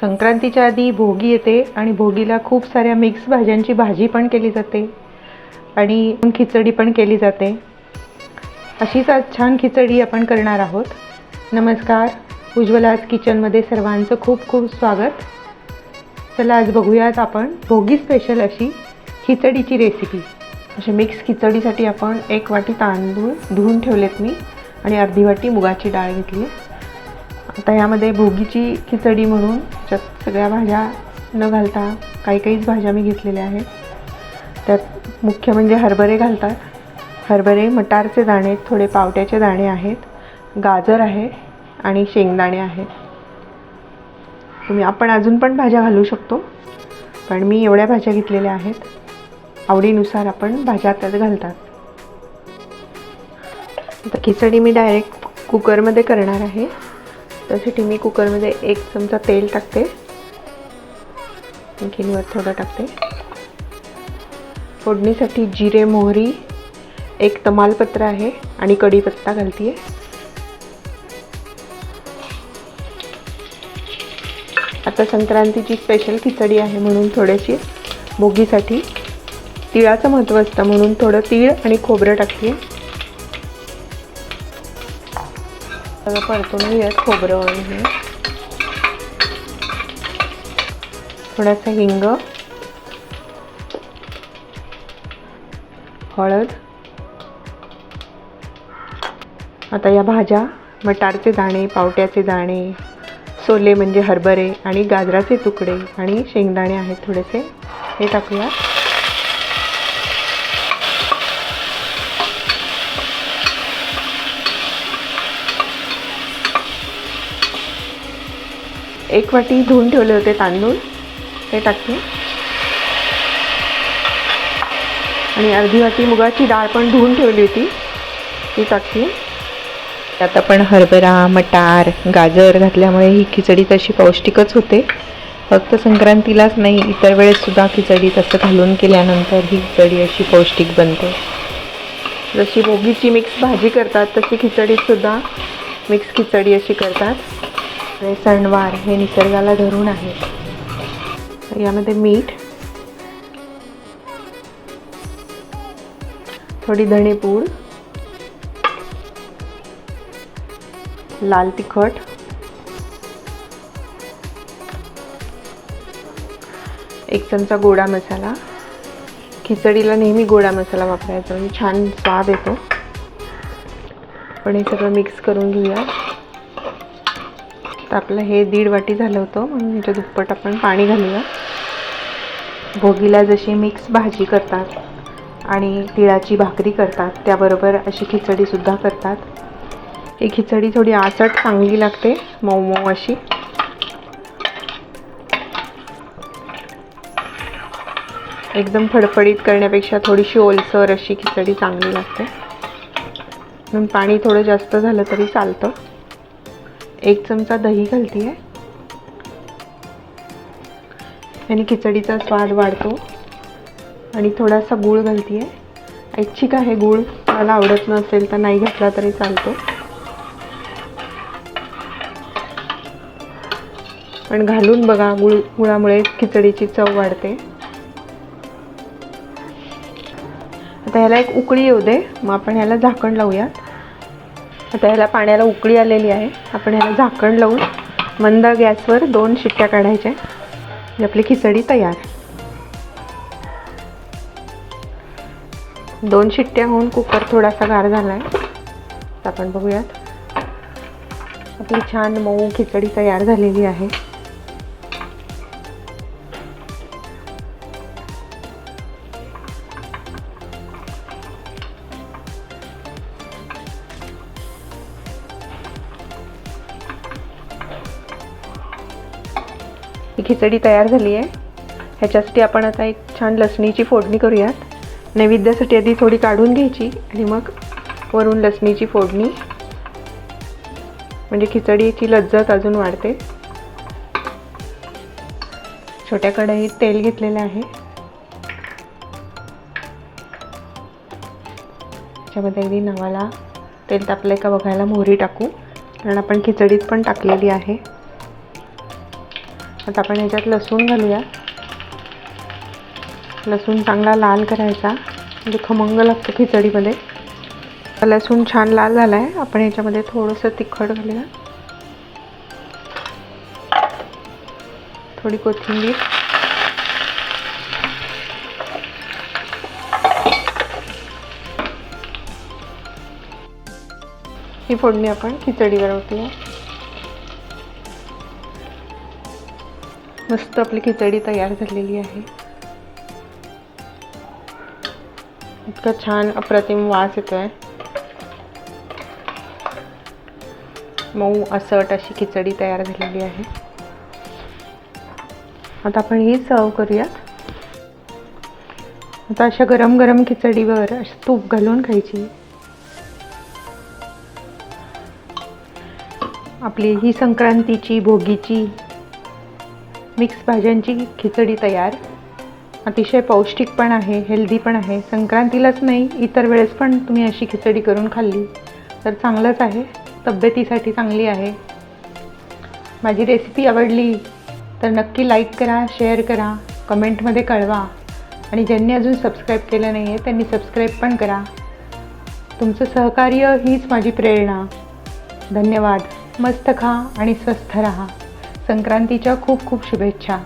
संक्रांतीच्या आधी भोगी येते आणि भोगीला खूप साऱ्या मिक्स भाज्यांची भाजी पण केली जाते आणि खिचडी पण केली जाते. अशीच आज छान खिचडी आपण करणार आहोत. नमस्कार. उज्ज्वलाज किचनमध्ये सर्वांचं खूप खूप स्वागत. चला आज बघूयात आपण भोगी स्पेशल अशी खिचडीची रेसिपी अशी मिक्स खिचडीसाठी आपण एक वाटी तांदूळ धुवून ठेवलेत मी आणि अर्धी वाटी मुगाची डाळ घेतली आहे. आता यामध्ये भोगीची खिचडी म्हणून त्याच्यात सगळ्या भाज्या न घालता काही काहीच भाज्या मी घेतलेल्या आहेत. त्यात मुख्य म्हणजे हरभरे घालतात. हरभरे मटारचे दाणे थोडे पावट्याचे दाणे आहेत. गाजर आहे आणि शेंगदाणे आहेत. तुम्ही आपण अजून पण भाज्या घालू शकतो. पण मी एवढ्या भाज्या घेतलेल्या आहेत. आवडीनुसार आपण भाज्या त्यात घालतात. आता खिचडी मी डायरेक्ट कुकरमध्ये करणार आहे. त्यासाठी मी कुकरमध्ये एक चमचा तेल टाकते. आणखीन वर थोडं टाकते. फोडणीसाठी जिरे मोहरी एक तमालपत्र आहे आणि कढीपत्ता घालते आहे आता संक्रांतीची स्पेशल खिचडी आहे म्हणून थोडीशी भोगीसाठी तिळाचं महत्त्व असतं म्हणून थोडं तीळ आणि खोबरं टाकते. सगळं परतून घेऊयात खोबरं आणि हे. थोडासा हिंग हळद. आता या भाज्या मटारचे दाणे पावट्याचे दाणे सोले म्हणजे हरभरे आणि गाजराचे तुकडे आणि शेंगदाणे आहेत थोडेसे. हे टाकूया एक वाटी धुवून ठेवले होते तांदूळ. ते टाकते. आणि अर्धी वाटी मुगाची डाळ पण धुवून ठेवली होती. ती टाकते. त्यात आपण हरभरा मटार गाजर घातल्यामुळे ही खिचडी तशी पौष्टिकच होते. फक्त संक्रांतीलाच नाही इतर वेळेससुद्धा खिचडी तसं घालून केल्यानंतर ही खिचडी अशी पौष्टिक बनते. जशी भोगीची मिक्स भाजी करतात तशी खिचडीसुद्धा मिक्स खिचडी अशी करतात. आणि सणवार हे निसर्गाला धरून आहेत यामध्ये मीठ थोडी धणेपूड लाल तिखट एक चमचा गोडा मसाला. खिचडीला नेहमी गोडा मसाला वापरायचा म्हणजे छान स्वाद येतो. पण हे सगळं मिक्स करून घेऊया. तर आपलं हे दीड वाटी झालं होतं म्हणून याच्या दुप्पट आपण पाणी घालूया. भोगीला जशी मिक्स भाजी करतात आणि तिळाची भाकरी करतात त्याबरोबर अशी खिचडीसुद्धा करतात. ही खिचडी थोडी आसट चांगली लागते मऊ मऊ अशी. एकदम फडफडीत करण्यापेक्षा थोडीशी ओलसर अशी खिचडी चांगली लागते. म्हणून पाणी थोडं जास्त झालं तरी चालतं. एक चमचा दही घालते आहे आणि खिचडीचा स्वाद वाढतो. आणि थोडासा गूळ घालते आहे ऐच्छिक आहे गूळ. मला आवडत नसेल तर नाही घातला तरी चालतो. पण घालून बघा गुळ गुळामुळे खिचडीची चव वाढते. आता ह्याला एक उकळी येऊ दे. मग आपण ह्याला झाकण लावूयात. आता ह्याला पाण्याला उकळी आलेली आहे. आपण ह्याला झाकण लावून मंद गॅसवर दोन शिट्ट्या काढायच्या म्हणजे आपली खिचडी तयार. दोन शिट्ट्या होऊन कुकर थोडासा गार झाला आहे आपण बघूयात. आपली छान मऊ खिचडी तयार झालेली आहे. ही खिचडी तयार झाली आहे. ह्याच्यासाठी आपण आता एक छान लसणीची फोडणी करूयात. नैवेद्यासाठी आधी थोडी काढून घ्यायची आणि मग वरून लसणीची फोडणी. म्हणजे खिचडीची लज्जत अजून वाढते. छोट्या कढईत तेल घेतलेलं आहे. त्याच्यामध्ये अगदी नवाला तेल तापलं का बघायला मोहरी टाकू. कारण आपण खिचडीत पण टाकलेली आहे. आता आपण याच्यात लसूण घालूया. लसूण चांगला लाल करायचा. म्हणजे खमंग लागतं खिचडीमध्ये. लसूण छान लाल झाला आहे आपण याच्यामध्ये थोडंसं तिखट घालूया. थोडी कोथिंबीर. ही फोडणी आपण खिचडीवर होती मस्त आपली खिचडी तयार झालेली आहे. इतका छान अप्रतिम वास येतो आहे मऊ असट अशी खिचडी तयार झालेली आहे. आता आपण ही सर्व करूयात. आता अशा गरम गरम खिचडीवर अशी तूप घालून खायची. आपली ही संक्रांतीची भोगीची मिक्स भाज्यांची खिचडी तयार. अतिशय पौष्टिक पण आहे हेल्दी पण आहे. संक्रांतीलाच नाही इतर वेळेस पण तुम्ही अशी खिचडी करून खाल्ली. तर चांगलंच आहे. तब्येतीसाठी चांगली आहे. माझी रेसिपी आवडली तर नक्की लाईक करा शेअर करा कमेंटमध्ये कळवा. आणि ज्यांनी अजून सबस्क्राईब केलं नाही आहे त्यांनी सबस्क्राईब पण करा. तुमचं सहकार्य हीच माझी प्रेरणा. धन्यवाद. मस्त खा आणि स्वस्थ रहा. संक्रांतीच्या खूप खूप शुभेच्छा.